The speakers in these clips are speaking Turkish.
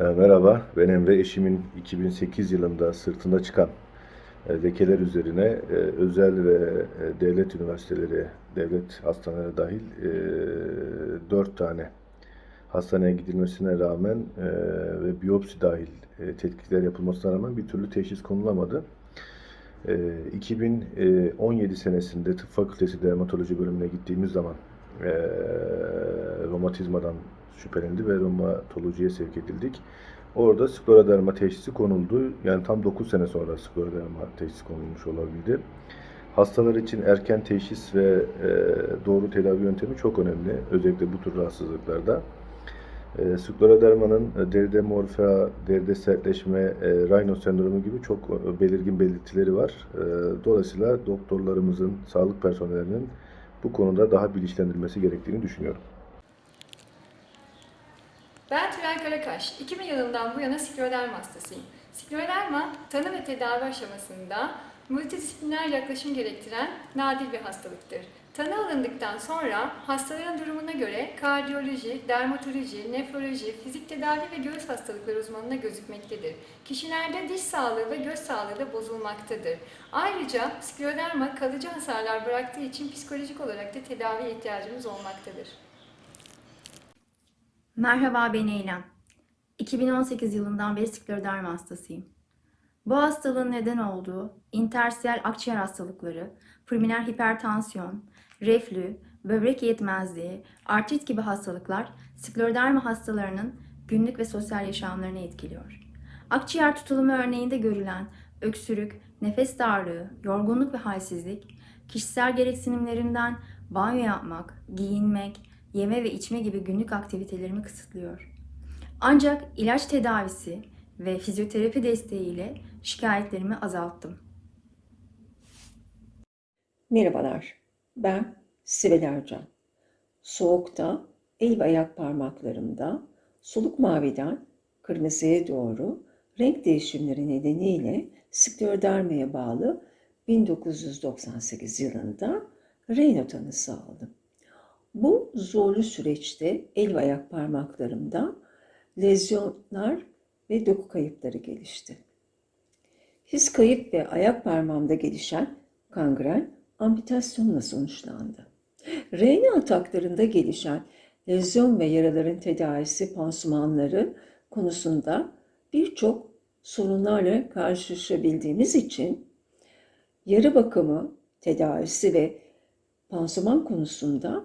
E, Merhaba, ben Emre. Eşimin 2008 yılında sırtında çıkan e, lekeler üzerine e, özel ve e, devlet üniversiteleri, devlet hastaneleri dahil e, 4 tane hastaneye gidilmesine rağmen ve biyopsi dahil tetkikler yapılmasına rağmen bir türlü teşhis konulamadı. E, 2017 senesinde Tıp Fakültesi Dermatoloji bölümüne gittiğimiz zaman romatizmadan şüphelendi ve romatolojiye sevk edildik. Orada skleroderma teşhisi konuldu. Yani tam 9 sene sonra skleroderma teşhisi konulmuş olabildi. Hastalar için erken teşhis ve e, doğru tedavi yöntemi çok önemli. Özellikle bu tür rahatsızlıklarda. E, sklerodermanın e, deride morfea, deride sertleşme, e, Raynaud sendromu gibi çok e, belirgin belirtileri var. E, dolayısıyla doktorlarımızın, sağlık personellerinin bu konuda daha bilinçlendirilmesi gerektiğini düşünüyorum. Ben Tülay Karakaş. 2000 yılından bu yana skleroderma hastasıyım. Skleroderma, tanı ve tedavi aşamasında multidisipliner yaklaşım gerektiren nadir bir hastalıktır. Tanı alındıktan sonra hastaların durumuna göre kardiyoloji, dermatoloji, nefroloji, fizik tedavi ve göğüs hastalıkları uzmanına gözükmektedir. Kişilerde diş sağlığı ve göz sağlığı da bozulmaktadır. Ayrıca skleroderma kalıcı hasarlar bıraktığı için psikolojik olarak da tedaviye ihtiyacımız olmaktadır. Merhaba ben Eylem. 2018 yılından beri skleroderma hastasıyım. Bu hastalığın neden olduğu intersiyel akciğer hastalıkları, pulmoner hipertansiyon, reflü, böbrek yetmezliği, artrit gibi hastalıklar skleroderma hastalarının günlük ve sosyal yaşamlarını etkiliyor. Akciğer tutulumu örneğinde görülen öksürük, nefes darlığı, yorgunluk ve halsizlik, kişisel gereksinimlerimden banyo yapmak, giyinmek, yeme ve içme gibi günlük aktivitelerimi kısıtlıyor. Ancak ilaç tedavisi ve fizyoterapi desteğiyle şikayetlerimi azalttım. Merhabalar, ben Sibel Ercan. Soğukta el ve ayak parmaklarımda soluk maviden kırmızıya doğru renk değişimleri nedeniyle sklerodermaya bağlı 1998 yılında Raynaud tanısı aldım. Bu zorlu süreçte el ve ayak parmaklarımda lezyonlar ve doku kayıpları gelişti. His kayıp ve ayak parmağımda gelişen kangren amputasyonla sonuçlandı. RN ataklarında gelişen lezyon ve yaraların tedavisi pansumanları konusunda birçok sorunlarla karşılaşabildiğimiz için yara bakımı, tedavisi ve pansuman konusunda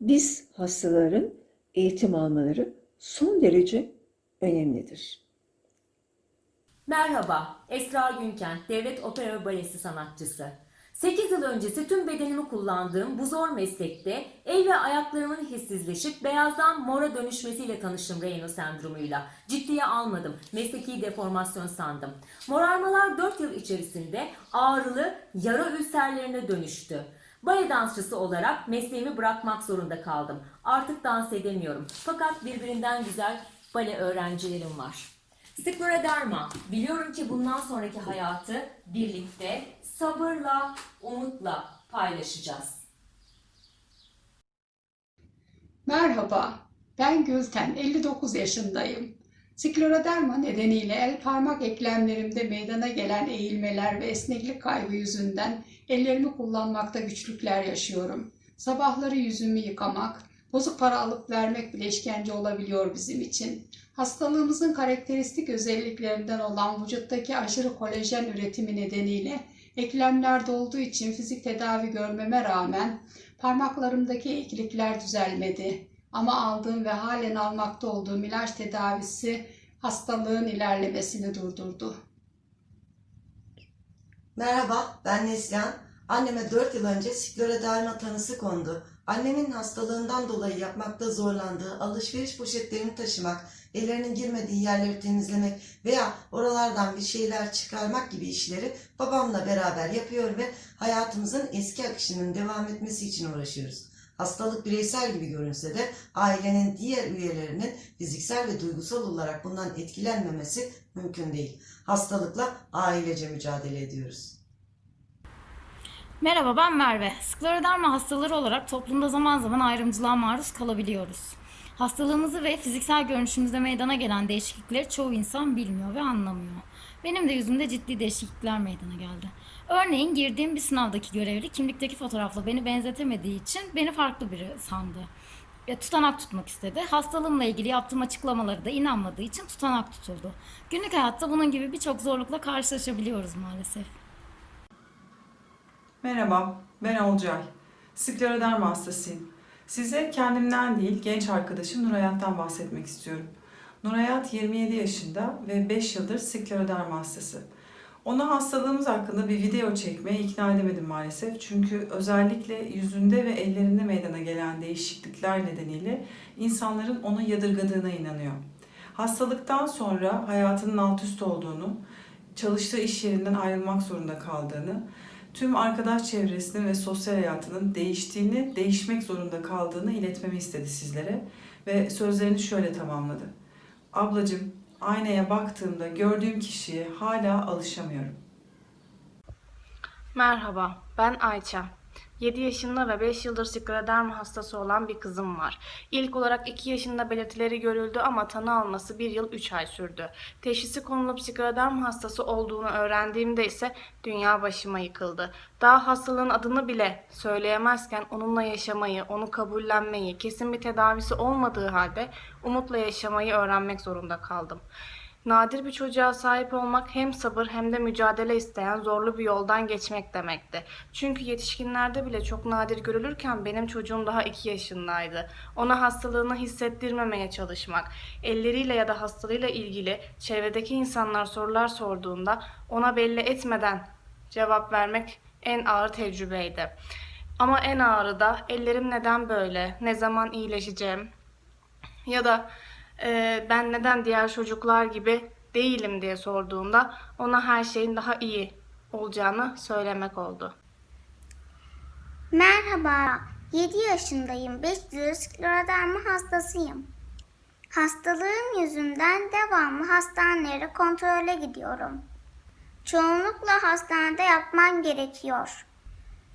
biz hastaların eğitim almaları son derece önemlidir. Merhaba, Esra Günkent, Devlet Opera Balesi sanatçısı. 8 yıl öncesi tüm bedenimi kullandığım bu zor meslekte el ve ayaklarımın hissizleşip beyazdan mora dönüşmesiyle tanıştım Raynaud sendromuyla. Ciddiye almadım, mesleki deformasyon sandım. Morarmalar 4 yıl içerisinde ağrılı yara ülserlerine dönüştü. Bale dansçısı olarak mesleğimi bırakmak zorunda kaldım. Artık dans edemiyorum. Fakat birbirinden güzel bale öğrencilerim var. Skleroderma. Biliyorum ki bundan sonraki hayatı birlikte sabırla, umutla paylaşacağız. Merhaba, ben Gülten, 59 yaşındayım. Skleroderma nedeniyle el parmak eklemlerimde meydana gelen eğilmeler ve esneklik kaybı yüzünden ellerimi kullanmakta güçlükler yaşıyorum. Sabahları yüzümü yıkamak, bozuk para alıp vermek bile işkence olabiliyor bizim için. Hastalığımızın karakteristik özelliklerinden olan vücuttaki aşırı kolajen üretimi nedeniyle eklemlerde olduğu için fizik tedavi görmeme rağmen parmaklarımdaki eğrilikler düzelmedi. Ama aldığım ve halen almakta olduğum ilaç tedavisi hastalığın ilerlemesini durdurdu. Merhaba, ben Neslihan. Anneme 4 yıl önce skleroderma tanısı kondu. Annemin hastalığından dolayı yapmakta zorlandığı alışveriş poşetlerini taşımak, ellerinin girmediği yerleri temizlemek veya oralardan bir şeyler çıkarmak gibi işleri babamla beraber yapıyor ve hayatımızın eski akışının devam etmesi için uğraşıyoruz. Hastalık bireysel gibi görünse de ailenin diğer üyelerinin fiziksel ve duygusal olarak bundan etkilenmemesi mümkün değil. Hastalıkla ailece mücadele ediyoruz. Merhaba ben Merve. Skleroderma hastaları olarak toplumda zaman zaman ayrımcılığa maruz kalabiliyoruz. Hastalığımızı ve fiziksel görünüşümüzde meydana gelen değişiklikleri çoğu insan bilmiyor ve anlamıyor. Benim de yüzümde ciddi değişiklikler meydana geldi. Örneğin girdiğim bir sınavdaki görevli kimlikteki fotoğrafla beni benzetemediği için beni farklı biri sandı. Ya, tutanak tutmak istedi. Hastalığımla ilgili yaptığım açıklamaları da inanmadığı için tutanak tutuldu. Günlük hayatta bunun gibi birçok zorlukla karşılaşabiliyoruz maalesef. Merhaba, ben Olcay. Skleroderma hastasıyım. Size kendimden değil, genç arkadaşım Nurhayat'tan bahsetmek istiyorum. Nurhayat 27 yaşında ve 5 yıldır skleroderma hastası. Ona hastalığımız hakkında bir video çekmeye ikna edemedim maalesef. Çünkü özellikle yüzünde ve ellerinde meydana gelen değişiklikler nedeniyle insanların onu yadırgadığına inanıyor. Hastalıktan sonra hayatının alt üst olduğunu, çalıştığı iş yerinden ayrılmak zorunda kaldığını, tüm arkadaş çevresinin ve sosyal hayatının değiştiğini, değişmek zorunda kaldığını iletmemi istedi sizlere ve sözlerini şöyle tamamladı. Ablacığım, aynaya baktığımda gördüğüm kişiye hala alışamıyorum. Merhaba, ben Ayça. 7 yaşında ve 5 yıldır skleroderma hastası olan bir kızım var. İlk olarak 2 yaşında belirtileri görüldü ama tanı alması 1 yıl 3 ay sürdü. Teşhisi konulup skleroderma hastası olduğunu öğrendiğimde ise dünya başıma yıkıldı. Daha hastalığın adını bile söyleyemezken onunla yaşamayı, onu kabullenmeyi, kesin bir tedavisi olmadığı halde umutla yaşamayı öğrenmek zorunda kaldım. Nadir bir çocuğa sahip olmak hem sabır hem de mücadele isteyen zorlu bir yoldan geçmek demekti. Çünkü yetişkinlerde bile çok nadir görülürken benim çocuğum daha 2 yaşındaydı. Ona hastalığını hissettirmemeye çalışmak, elleriyle ya da hastalığıyla ilgili çevredeki insanlar sorular sorduğunda ona belli etmeden cevap vermek en ağır tecrübeydi. Ama en ağırı da ellerim neden böyle, ne zaman iyileşeceğim ya da e, ben neden diğer çocuklar gibi değilim diye sorduğunda ona her şeyin daha iyi olacağını söylemek oldu. Merhaba, 7 yaşındayım. 5 yıldır skleroderma hastasıyım. Hastalığım yüzünden devamlı hastanelere kontrole gidiyorum. Çoğunlukla hastanede yatmam gerekiyor.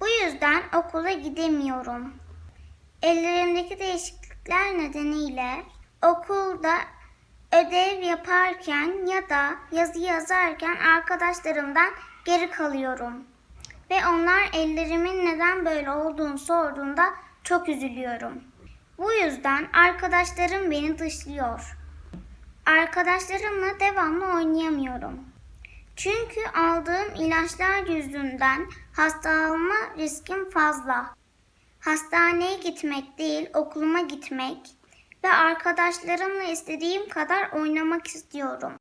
Bu yüzden okula gidemiyorum. Ellerimdeki değişiklikler nedeniyle okulda ödev yaparken ya da yazı yazarken arkadaşlarımdan geri kalıyorum. Ve onlar ellerimin neden böyle olduğunu sorduğunda çok üzülüyorum. Bu yüzden arkadaşlarım beni dışlıyor. Arkadaşlarımla devamlı oynayamıyorum. Çünkü aldığım ilaçlar yüzünden hasta olma riskim fazla. Hastaneye gitmek değil, okuluma gitmek ve arkadaşlarımla istediğim kadar oynamak istiyorum.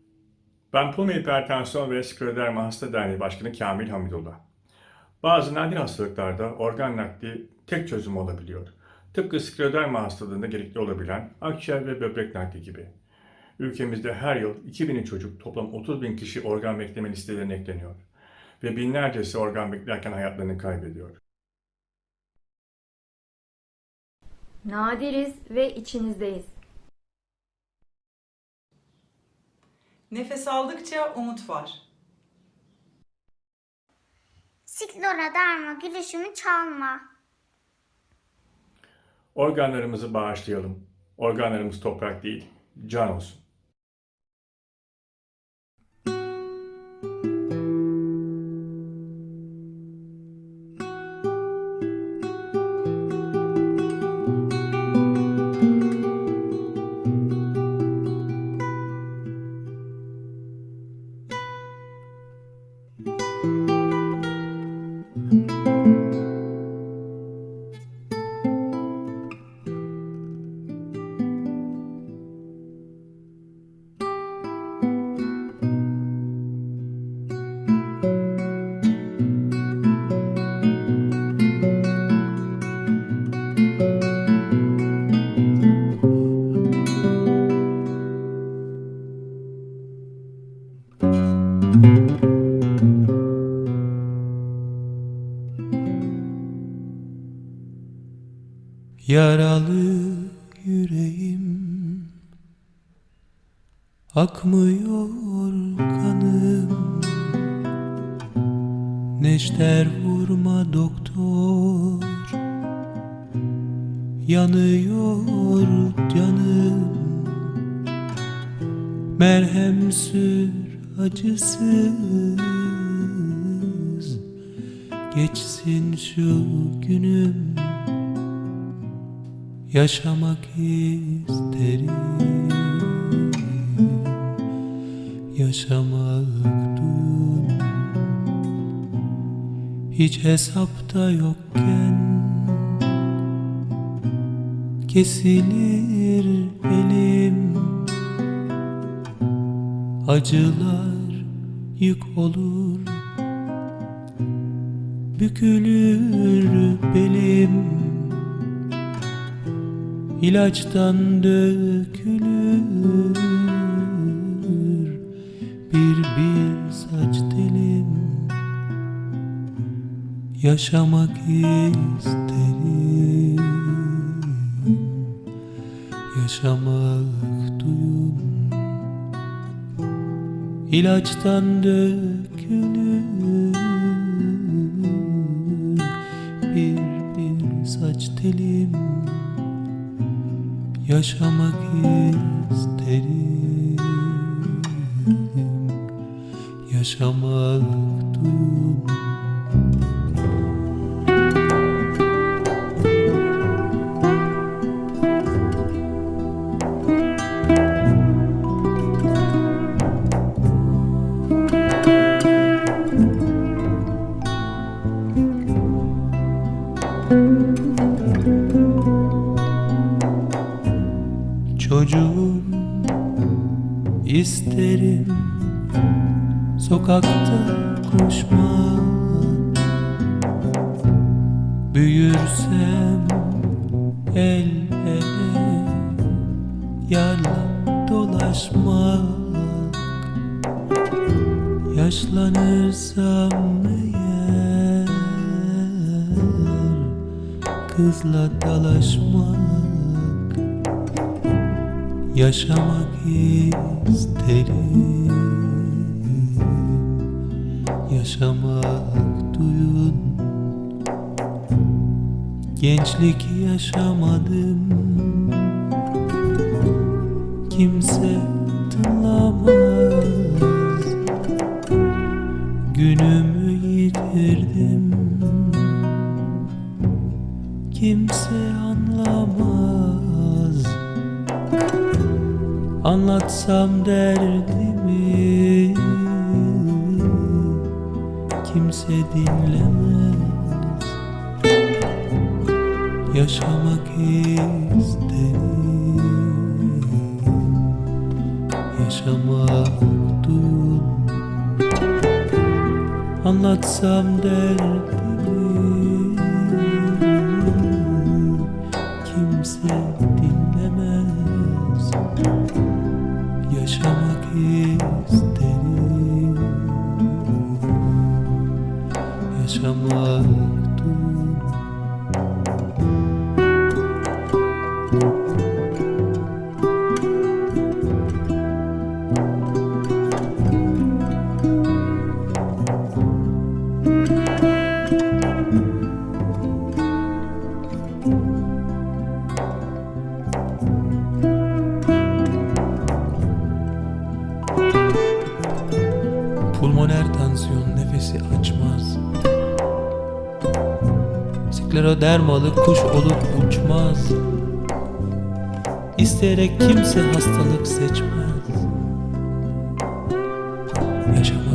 Ben pulmoner hipertansiyon ve skleroderma hasta derneği başkanı Kamil Hamidullah. Bazı nadir hastalıklarda organ nakli tek çözüm olabiliyor. Tıpkı skleroderma hastalığında gerekli olabilen akciğer ve böbrek nakli gibi. Ülkemizde her yıl 2000 çocuk toplam 30 bin kişi organ bekleme listelerine ekleniyor. Ve binlercesi organ beklerken hayatlarını kaybediyor. Nadiriz ve içinizdeyiz. Nefes aldıkça umut var. Skleroderma gülüşümü çalma. Organlarımızı bağışlayalım. Organlarımız toprak değil, can olsun. thank mm -hmm. you Yaralı yüreğim Akmıyor kanım. Neşter vurma doktor yanıyor canım. Merhem sür acısız Geçsin şu günüm Yaşamak isterim. Yaşamak duyun Hiç hesapta yokken Kesilir elim Acılar yük olur Bükülür belim İlaçtan dökülür. Bir bir saç telim Yaşamak isterim. Yaşamak duyun. İlaçtan dökülür. Bir bir saç telim Yaşamak isterim. Yaşamak Sokakta koşmak Büyürsem el ele Yarla dolaşmak Yaşlanırsam eğer Kızla dalaşmak Yaşamak isterim Yaşamak duyun. Gençlik yaşamadım. Kimse tınlamaz Günümü yitirdim. Kimse anlamaz. Anlatsam derdimi Kimse dinlemez. Yaşamak isterim. Yaşamak duyun Anlatsam derdimi Yaşamak duyun Pulmoner Sklerodermalı kuş olup uçmaz. İsteyerek kimse hastalık seçmez. Yaşamak